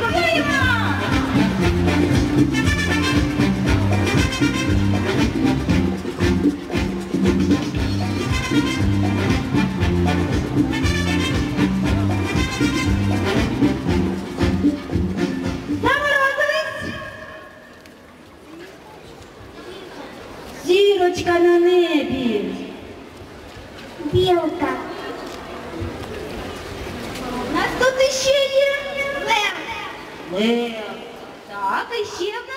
Готуємо! Заморозились! Зірочка на небі. Білка. Тут іще є Лев. лев. Так, і ще в нас